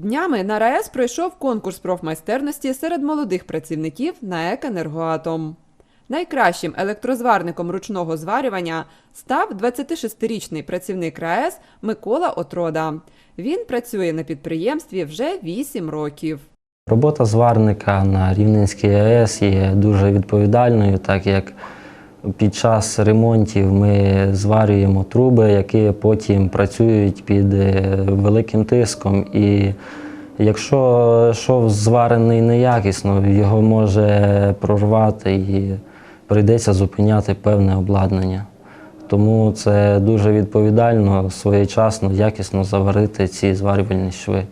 Днями на РаЕС пройшов конкурс профмайстерності серед молодих працівників на «Екенергоатом». Найкращим електрозварником ручного зварювання став 26-річний працівник РаЕС Микола Отрода. Він працює на підприємстві вже 8 років. Робота зварника на Рівненській АЕС є дуже відповідальною, так як під час ремонтів ми зварюємо труби, які потім працюють під е, великим тиском. І якщо шов зварений неякісно, його може прорвати і прийдеться зупиняти певне обладнання. Тому це дуже відповідально, своєчасно, якісно заварити ці зварювальні шви.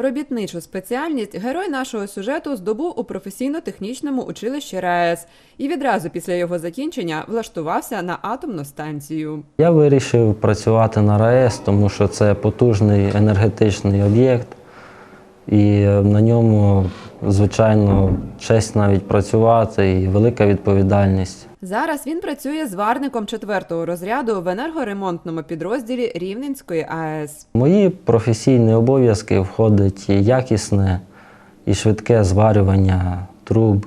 Робітничу спеціальність герой нашого сюжету здобув у професійно-технічному училищі РаЕС і відразу після його закінчення влаштувався на атомну станцію. Я вирішив працювати на РаЕС, тому що це потужний енергетичний об'єкт, і на ньому, звичайно, честь навіть працювати і велика відповідальність. Зараз він працює зварником четвертого розряду в енергоремонтному підрозділі Рівненської АЕС. В Мої професійні обов'язки входить якісне і швидке зварювання труб,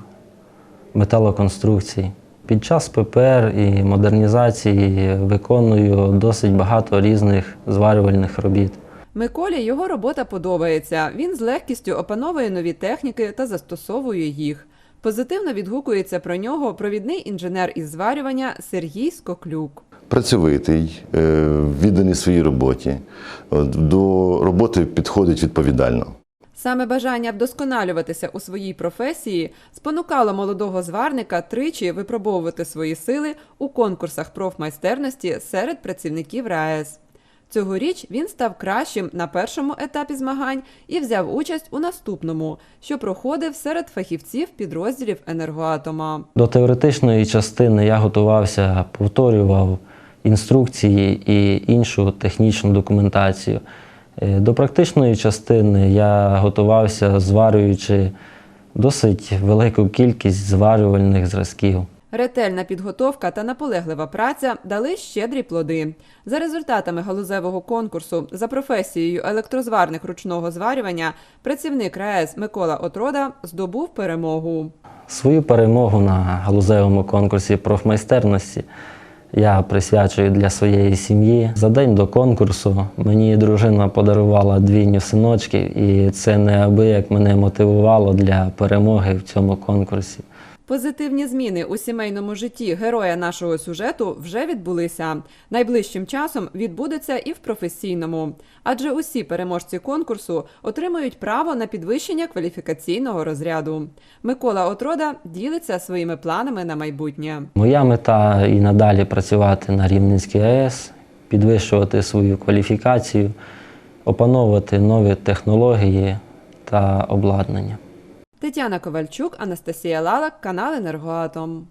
металоконструкцій. Під час ППР і модернізації виконую досить багато різних зварювальних робіт. Миколі його робота подобається. Він з легкістю опановує нові техніки та застосовує їх. Позитивно відгукується про нього провідний інженер із зварювання Сергій Скоклюк. працьовитий, е, відданий своїй роботі. До роботи підходить відповідально. Саме бажання вдосконалюватися у своїй професії спонукало молодого зварника тричі випробовувати свої сили у конкурсах профмайстерності серед працівників РаЕС. Цьогоріч він став кращим на першому етапі змагань і взяв участь у наступному, що проходив серед фахівців підрозділів енергоатома. До теоретичної частини я готувався, повторював інструкції і іншу технічну документацію. Е, До практичної частини я готувався, зварюючи досить велику кількість зварювальних зразків. Ретельна підготовка та наполеглива праця дали щедрі плоди. За результатами галузевого конкурсу за професією електрозварник ручного зварювання працівник РаЕС Микола Отрода здобув перемогу. Свою перемогу на галузевому конкурсі профмайстерності я присвячую для своєї сім'ї. За день до конкурсу мені дружина подарувала двійню синочків, і це неабияк мене мотивувало для перемоги в цьому конкурсі. Позитивні зміни у сімейному житті героя нашого сюжету вже відбулися. Найближчим часом відбудеться і в професійному, адже усі переможці конкурсу отримують право на підвищення кваліфікаційного розряду. Микола Отрода ділиться своїми планами на майбутнє. Моя мета і надалі працювати на Рівненській АЕС, підвищувати свою кваліфікацію, опановувати нові технології та обладнання. Тетяна Ковальчук, Анастасія Лалак, канал Енергоатом.